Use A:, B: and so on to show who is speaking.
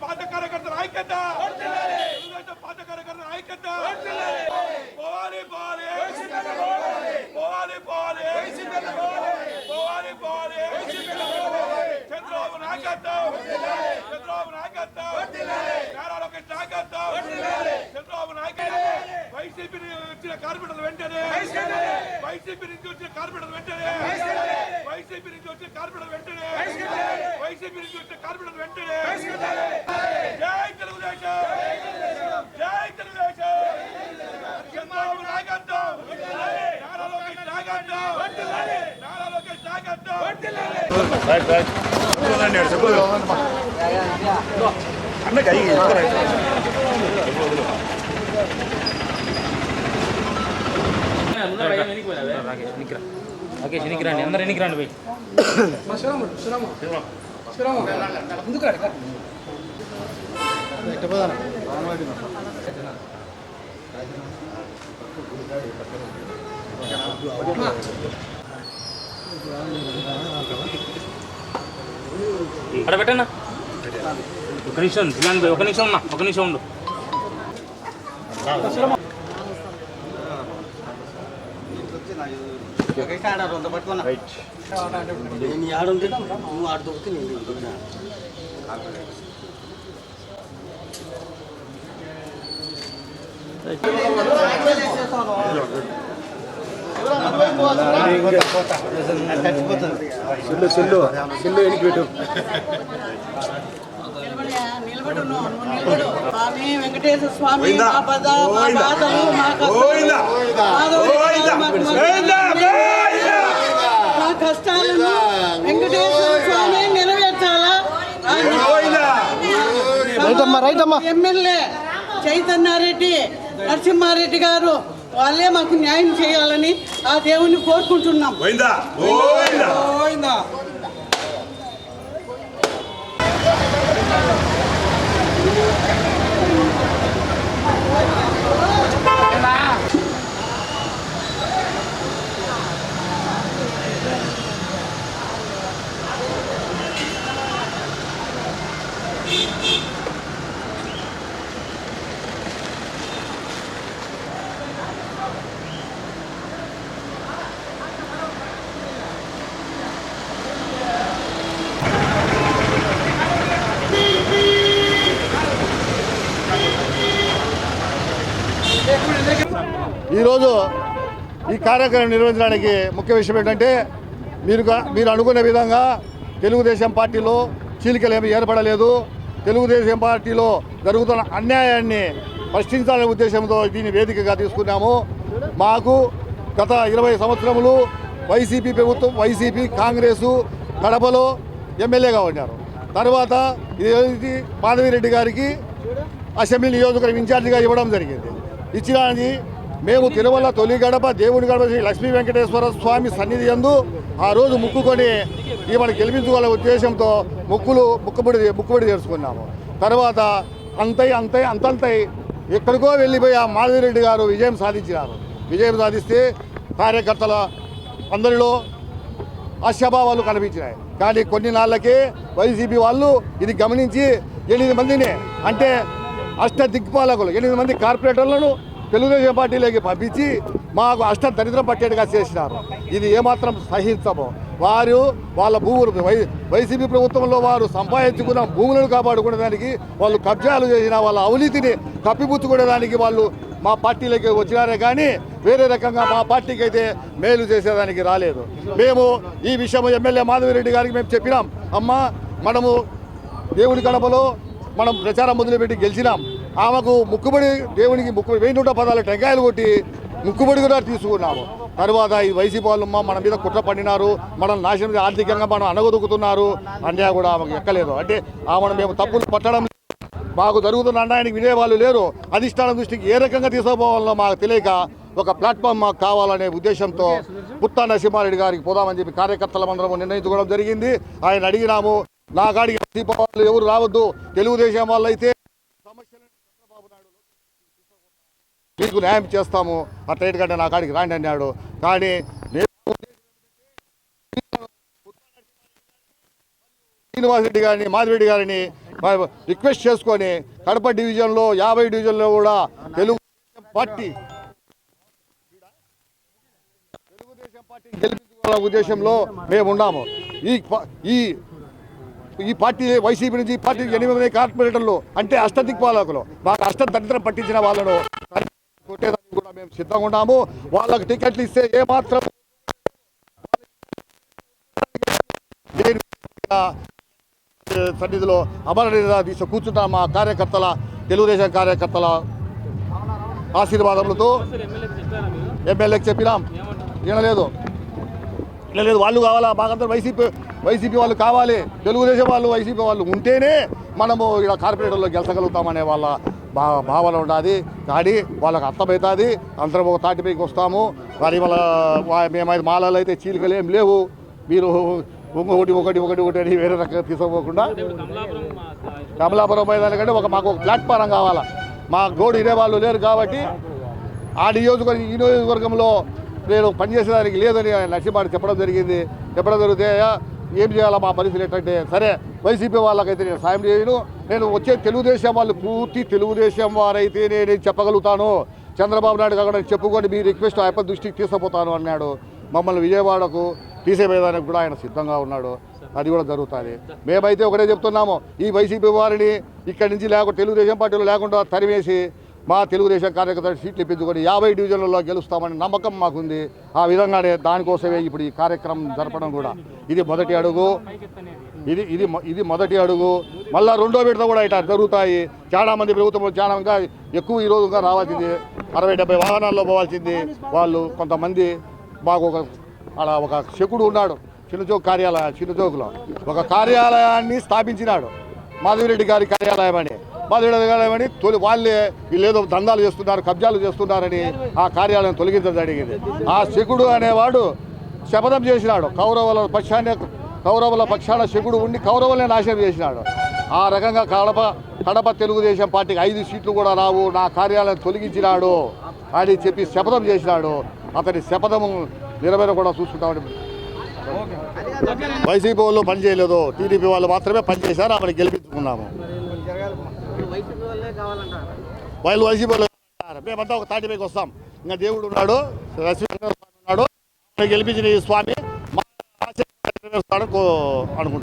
A: పాత కార్యకర్తల ఐక్యత తెలుగుదేశం పాత కార్యకర్తల ఐక్యత పోవాలి పోవాలి పోవాలి పోవాలి పోవాలి పోవాలి చంద్రబాబు నాయకత్వం చంద్రబాబు నాయకత్వం నారా లోకేష్ నాయకత్వం చంద్రబాబు నాయకత్వం వైసీపీ వచ్చిన కార్పొరేటర్లు వెంటనే వైసీపీ నుంచి వచ్చిన కార్పొరేటర్లు వెంటనే వైసీపీ నుంచి వచ్చిన కార్పొరేటర్ వెంటనే వైసీపీ నుంచి వచ్చిన కార్పొరేటర్ వెంటనే జై తెలుగుదేశం జై తెలుగుదేశం చంద్రబాబు నాయకత్వం నారా లోకేష్ నాయకత్వం నారా లోకేష్ నాయకత్వం
B: ఓకే ఎనికి రండి అందరు ఎనికి రండి పోయి అక్కడ పెట్టన్నా ఒక నిమిషం ధ్యాన్ పోయి ఒక నిమిషం ఉన్నా ఒక నిమిషం ఉండు
C: నేను ఆడుంటే నువ్వు ఆడు దొరికితే నేను దొరికినా
D: సెల్లు సెల్లు. సెల్లు ఎనికి పెట్టు
E: నిలబడు నువ్వు, నువ్వు నిలబడు. స్వామి వెంకటేశ్వర స్వామి మా బాధ మా బాధలు మా కష్టాలు. మాధవుడి మాకు మంచి మా కష్టాలను వెంకటేశ్వర స్వామి నెరవేర్చాలా?
D: రైటమ్మా రైటమ్మా
E: ఎమ్మెల్యే చైతన్యారెడ్డి నరసింహారెడ్డి గారు వాళ్ళే మాకు న్యాయం చేయాలని ఆ దేవుని కోరుకుంటున్నాం.
D: ఈరోజు ఈ కార్యక్రమం నిర్వహించడానికి ముఖ్య విషయం ఏంటంటే మీరు మీరు అనుకునే విధంగా తెలుగుదేశం పార్టీలో చీలికలు ఏమి ఏర్పడలేదు. తెలుగుదేశం పార్టీలో జరుగుతున్న అన్యాయాన్ని ప్రశ్నించాలనే ఉద్దేశంతో దీన్ని వేదికగా తీసుకున్నాము. మాకు గత ఇరవై సంవత్సరములు వైసీపీ ప్రభుత్వం వైసీపీ కాంగ్రెసు కడపలో ఎమ్మెల్యేగా ఉన్నారు. తర్వాత ఇది మాధవిరెడ్డి గారికి అసెంబ్లీ నియోజకవర్గం ఇన్ఛార్జిగా ఇవ్వడం జరిగింది. ఇచ్చినది మేము తిరుమల తొలి గడప దేవుని గడప శ్రీ లక్ష్మీ వెంకటేశ్వర స్వామి సన్నిధి ఎందు ఆ రోజు ముక్కుకొని ఈమెను గెలిపించుకోవాలనే ఉద్దేశంతో ముక్కులు ముక్కుబడి ముక్కుబడి చేసుకున్నాము తర్వాత అంతై అంతై అంతంతై ఎక్కడికో వెళ్ళిపోయి ఆ మాధవిరెడ్డి గారు విజయం సాధించినారు. విజయం సాధిస్తే కార్యకర్తల అందరిలో ఆశాభావాలు కనిపించినాయి. కానీ కొన్ని నాళ్ళకే వైసీపీ వాళ్ళు ఇది గమనించి ఎనిమిది మందిని అంటే అష్ట దిక్పాలకులు ఎనిమిది మంది కార్పొరేటర్లను తెలుగుదేశం పార్టీలోకి పంపించి మాకు అష్ట దరిద్రం పట్టేట్టుగా చేసినారు. ఇది ఏమాత్రం సహించము. వారు వాళ్ళ భూములు వై వైసీపీ ప్రభుత్వంలో వారు సంపాదించుకున్న భూములను కాపాడుకునే దానికి వాళ్ళు కబ్జాలు చేసిన వాళ్ళ అవినీతిని కప్పిపుచ్చుకునే దానికి వాళ్ళు మా పార్టీలోకి వచ్చినారే కానీ వేరే రకంగా మా పార్టీకి అయితే మేలు చేసేదానికి రాలేదు. మేము ఈ విషయం ఎమ్మెల్యే మాధవిరెడ్డి గారికి మేము చెప్పినాం. అమ్మ మనము దేవుడి కడపలో మనం ప్రచారం మొదలుపెట్టి గెలిచినాం. ఆమెకు ముక్కుబడి దేవునికి ముక్కు వెయ్యి నూట పదాలు టెంకాయలు కొట్టి ముక్కుబడి కూడా తీసుకున్నాము. తర్వాత ఈ వైసీపీ వాళ్ళు అమ్మ మన మీద కుట్ర పడినారు మనం నాశనం ఆర్థికంగా మనం అనగొదుకుతున్నారు అన్యా కూడా ఆమెకు ఎక్కలేదు. అంటే ఆమెను మేము తప్పులు పట్టడం మాకు జరుగుతున్న అన్యాయానికి వినేవాళ్ళు లేరు. అధిష్టానం దృష్టికి ఏ రకంగా తీసుకుపోవాలో మాకు తెలియక ఒక ప్లాట్ఫామ్ మాకు కావాలనే ఉద్దేశంతో పుత్తా నరసింహారెడ్డి గారికి పోదామని చెప్పి కార్యకర్తల మందరం నిర్ణయించుకోవడం జరిగింది. ఆయన అడిగినాము నా కాడికి వైసీపీ ఎవరు రావద్దు తెలుగుదేశం వాళ్ళు అయితే సమస్యలు మీకు న్యాయం చేస్తాము. అట్లా కంటే నా కాడికి రాండి అన్నాడు. కానీ శ్రీనివాసరెడ్డి గారిని మాధవరెడ్డి గారిని రిక్వెస్ట్ చేసుకొని కడప డివిజన్లో యాభై డివిజన్లో కూడా తెలుగు పార్టీ తెలుగుదేశం పార్టీ ఉద్దేశంలో మేము ఉన్నాము. ఈ ఈ ఈ పార్టీ వైసీపీ నుంచి ఈ పార్టీ ఎనిమిది కార్పొరేటర్లు అంటే అష్టదిక్పాలకులు. మాకు అష్ట దరిద్రం పట్టించిన వాళ్ళను మేము సిద్ధంగా ఉన్నాము వాళ్ళకి టికెట్లు ఇస్తే ఏమాత్రం సన్నిధిలో అమరణ తీసుకు కూర్చుంటాం మా కార్యకర్తల తెలుగుదేశం కార్యకర్తల ఆశీర్వాదములతో ఎమ్మెల్యేకి చెప్పినాం. వినలేదు. వినలేదు. వాళ్ళు కావాలా? మాకందరూ వైసీపీ వైసీపీ వాళ్ళు కావాలి. తెలుగుదేశం వాళ్ళు వైసీపీ వాళ్ళు ఉంటేనే మనము ఇక్కడ కార్పొరేటర్లో గెలచగలుగుతామనే వాళ్ళ భా భావన ఉండాలి కానీ వాళ్ళకి అర్థమవుతుంది అందరం ఒక తాటిపైకి వస్తాము. కానీ వాళ్ళ మేమైతే మాలలు అయితే చీలికలు ఏం లేవు. మీరు ఇంకొకటి ఒకటి ఒకటి ఒకటి అని వేరే రకంగా తీసుకోకుండా కమలాపురం పోయేదానికంటే ఒక మాకు ఒక ప్లాట్ఫారం కావాలా. మా గోడు ఇదే వాళ్ళు లేరు కాబట్టి ఆ నియోజకవర్గం ఈ నియోజకవర్గంలో నేను పనిచేసేదానికి లేదని నరసింహాడు చెప్పడం జరిగింది. చెప్పడం జరిగితే ఏం చేయాలా మా పరిస్థితి ఏంటంటే సరే వైసీపీ వాళ్ళకైతే నేను సాయం చేయను. నేను వచ్చే తెలుగుదేశం వాళ్ళు పూర్తి తెలుగుదేశం వారైతే నేను చెప్పగలుగుతాను? చంద్రబాబు నాయుడు కాకుండా చెప్పుకొని మీ రిక్వెస్ట్ ఆయన దృష్టికి తీసుకుపోతాను అన్నాడు. మమ్మల్ని విజయవాడకు తీసేవేదానికి కూడా ఆయన సిద్ధంగా ఉన్నాడు. అది కూడా జరుగుతుంది. మేమైతే ఒకటే చెప్తున్నాము ఈ వైసీపీ వారిని ఇక్కడి నుంచి లేకుండా తెలుగుదేశం పార్టీలో లేకుండా తరిమేసి మా తెలుగుదేశం కార్యకర్త సీట్లు ఇప్పించుకొని యాభై డివిజన్లలో గెలుస్తామని నమ్మకం మాకుంది. ఆ విధంగానే దానికోసమే ఇప్పుడు ఈ కార్యక్రమం జరపడం కూడా. ఇది మొదటి అడుగు. ఇది ఇది ఇది మొదటి అడుగు. మళ్ళీ రెండో విడత కూడా ఇట్లా జరుగుతాయి. చాలా మంది ప్రభుత్వం చాలా ఇంకా ఎక్కువ ఈ రోజుగా రావాల్సింది. అరవై డెబ్బై వాహనాల్లో పోవాల్సింది. వాళ్ళు కొంతమంది మాకు ఒక అలా ఒక శకుడు ఉన్నాడు. చిన్నచౌక్ కార్యాలయ చిన్నచౌక్లో. ఒక కార్యాలయాన్ని స్థాపించినాడు. మాధవిరెడ్డి గారి కార్యాలయం అని. అని తొలి వాళ్ళే వీళ్ళు ఏదో దందాలు చేస్తున్నారు కబ్జాలు చేస్తున్నారని ఆ కార్యాలయం తొలగించడం జరిగింది. ఆ శకుడు అనేవాడు శపథం చేసినాడు. కౌరవుల పక్షాన్ని కౌరవుల పక్షాన శకుడు ఉండి కౌరవులనే నాశనం చేసినాడు. ఆ రకంగా కడప కడప తెలుగుదేశం పార్టీకి ఐదు సీట్లు కూడా రావు నా కార్యాలయం తొలగించినాడు అని చెప్పి శపథం చేసినాడు. అతని శపథము నెరవేర కూడా చూసుకుంటామని వైసీపీ వాళ్ళు పని చేయలేదు టీడీపీ వాళ్ళు మాత్రమే పనిచేశారు. ఆమెను గెలిపించుకున్నాము. వాళ్ళు వైసీపీ వాళ్ళు ఉన్నారు. మేమంతా ఒక తాటిపైకి వస్తాం. ఇంకా దేవుడు ఉన్నాడు రశ్మి ఉన్నాడు గెలిపించిన ఈ స్వామి మా అనుకుంటున్నాం